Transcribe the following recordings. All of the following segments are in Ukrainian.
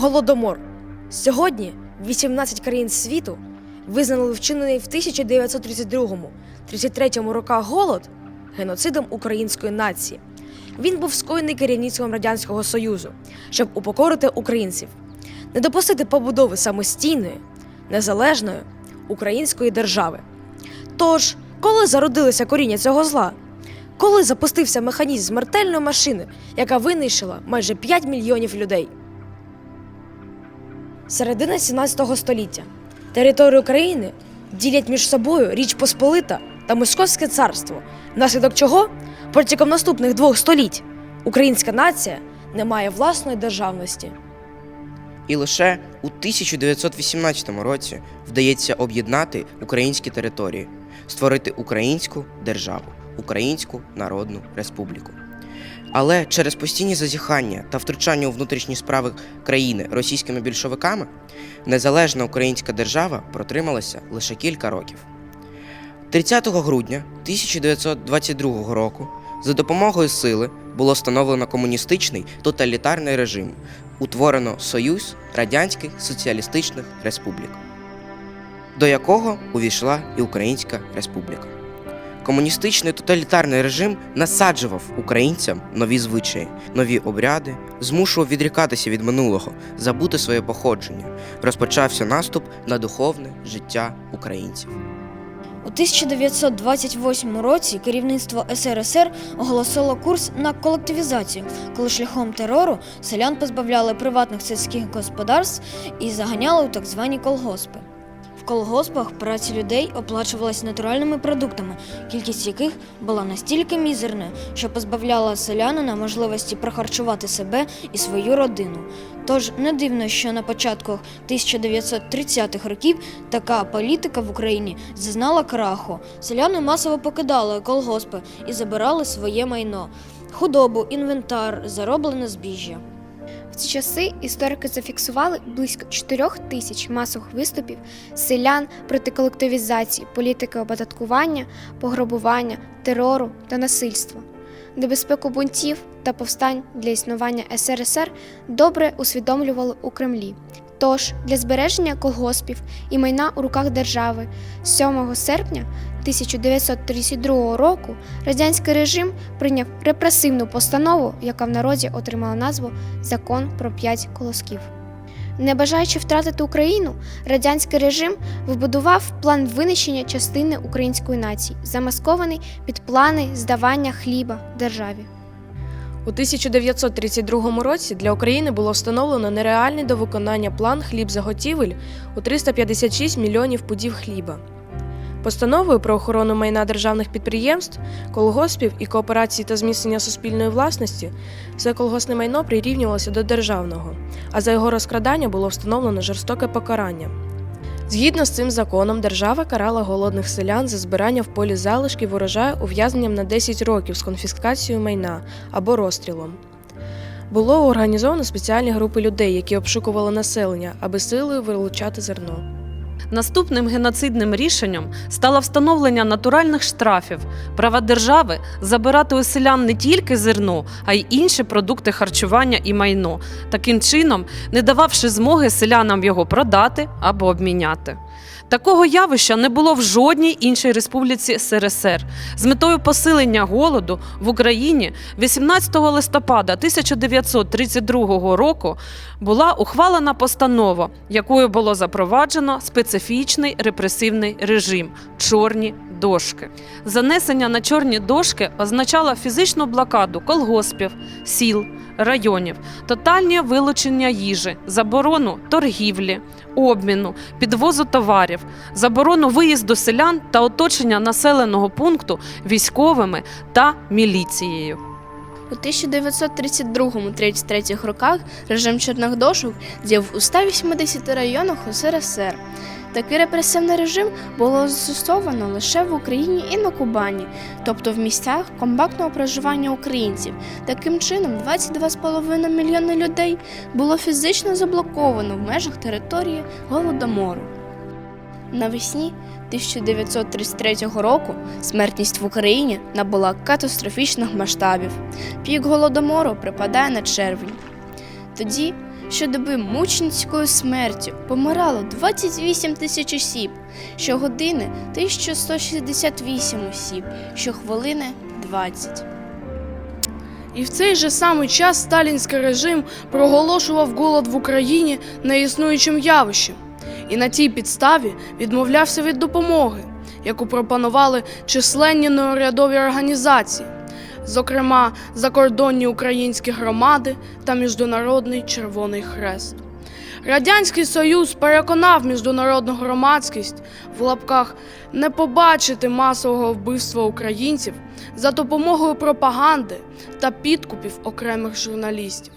Голодомор. Сьогодні 18 країн світу визнали вчинений в 1932-33 роках голод геноцидом української нації. Він був скоєний керівництвом Радянського Союзу, щоб упокорити українців, не допустити побудови самостійної, незалежної української держави. Тож, коли зародилося коріння цього зла? Коли запустився механізм смертельної машини, яка винищила майже 5 мільйонів людей? Середина 17 століття. Територію країни ділять між собою Річ Посполита та Московське царство, внаслідок чого протягом наступних двох століть українська нація не має власної державності. І лише у 1918 році вдається об'єднати українські території, створити українську державу, Українську Народну Республіку. Але через постійні зазіхання та втручання у внутрішні справи країни російськими більшовиками незалежна українська держава протрималася лише кілька років. 30 грудня 1922 року за допомогою сили було встановлено комуністичний тоталітарний режим, утворено Союз Радянських Соціалістичних Республік, до якого увійшла і Українська Республіка. Комуністичний тоталітарний режим насаджував українцям нові звичаї, нові обряди, змушував відрікатися від минулого, забути своє походження. Розпочався наступ на духовне життя українців. У 1928 році керівництво СРСР оголосило курс на колективізацію, коли шляхом терору селян позбавляли приватних сільських господарств і заганяли у так звані колгоспи. В колгоспах праця людей оплачувалась натуральними продуктами, кількість яких була настільки мізерною, що позбавляла селянина можливості прохарчувати себе і свою родину. Тож не дивно, що на початку 1930-х років така політика в Україні зазнала краху. Селяни масово покидали колгоспи і забирали своє майно, худобу, інвентар, зароблене збіжжя. Ці часи історики зафіксували близько 4 тисяч масових виступів селян проти колективізації, політики оподаткування, пограбування, терору та насильства. Небезпеку бунтів та повстань для існування СРСР добре усвідомлювали у Кремлі. Тож для збереження колгоспів і майна у руках держави 7 серпня 1932 року радянський режим прийняв репресивну постанову, яка в народі отримала назву Закон про п'ять колосків. Не бажаючи втратити Україну, радянський режим вибудував план винищення частини української нації, замаскований під плани здавання хліба державі. У 1932 році для України було встановлено нереальний до виконання план хліб-заготівель у 356 мільйонів пудів хліба. Постановою про охорону майна державних підприємств, колгоспів і кооперації та зміцнення суспільної власності все колгоспне майно прирівнювалося до державного, а за його розкрадання було встановлено жорстоке покарання. Згідно з цим законом, держава карала голодних селян за збирання в полі залишків урожаю ув'язненням на 10 років з конфіскацією майна або розстрілом. Було організовано спеціальні групи людей, які обшукували населення, аби силою вилучати зерно. Наступним геноцидним рішенням стало встановлення натуральних штрафів, права держави забирати у селян не тільки зерно, а й інші продукти харчування і майно, таким чином не дававши змоги селянам його продати або обміняти. Такого явища не було в жодній іншій республіці СРСР. З метою посилення голоду в Україні 18 листопада 1932 року була ухвалена постанова, якою було запроваджено специфічний репресивний режим чорні дошки. Занесення на чорні дошки означало фізичну блокаду колгоспів, сіл, районів, тотальне вилучення їжі, заборону торгівлі, обміну, підвозу товарів, заборону виїзду селян та оточення населеного пункту військовими та міліцією. У 1932-33 роках режим чорних дошок діяв у 180 районах УСРСР. Такий репресивний режим було застосовано лише в Україні і на Кубані, тобто в місцях компактного проживання українців. Таким чином, 22,5 мільйони людей було фізично заблоковано в межах території Голодомору. Навесні 1933 року смертність в Україні набула катастрофічних масштабів. Пік голодомору припадає на червень. Тоді щодоби мучницькою смертю помирало 28 тисяч осіб, щогодини 1168 осіб, щохвилини 20. І в цей же самий час сталінський режим проголошував голод в Україні неіснуючим явищем, і на тій підставі відмовлявся від допомоги, яку пропонували численні неурядові організації, зокрема закордонні українські громади та Міжнародний Червоний Хрест. Радянський Союз переконав міжнародну громадськість в лапках не побачити масового вбивства українців за допомогою пропаганди та підкупів окремих журналістів.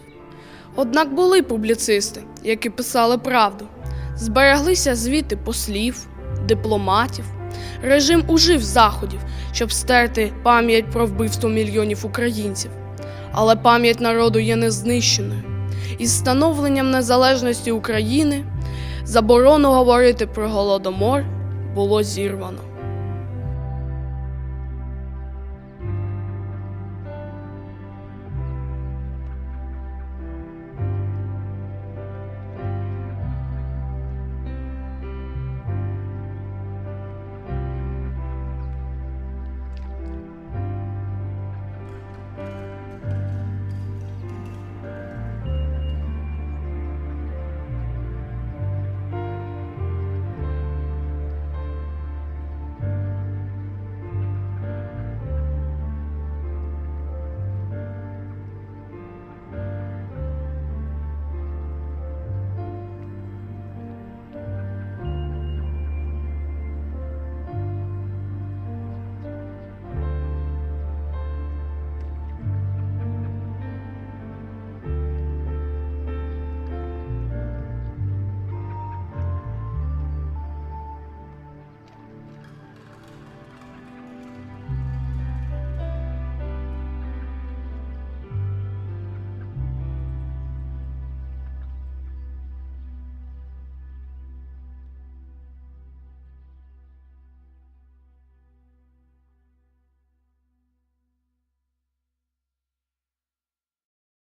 Однак були публіцисти, які писали правду. Збереглися звіти послів, дипломатів. Режим ужив заходів, щоб стерти пам'ять про вбивство мільйонів українців. Але пам'ять народу є незнищеною. Із становленням незалежності України заборону говорити про голодомор було зірвано.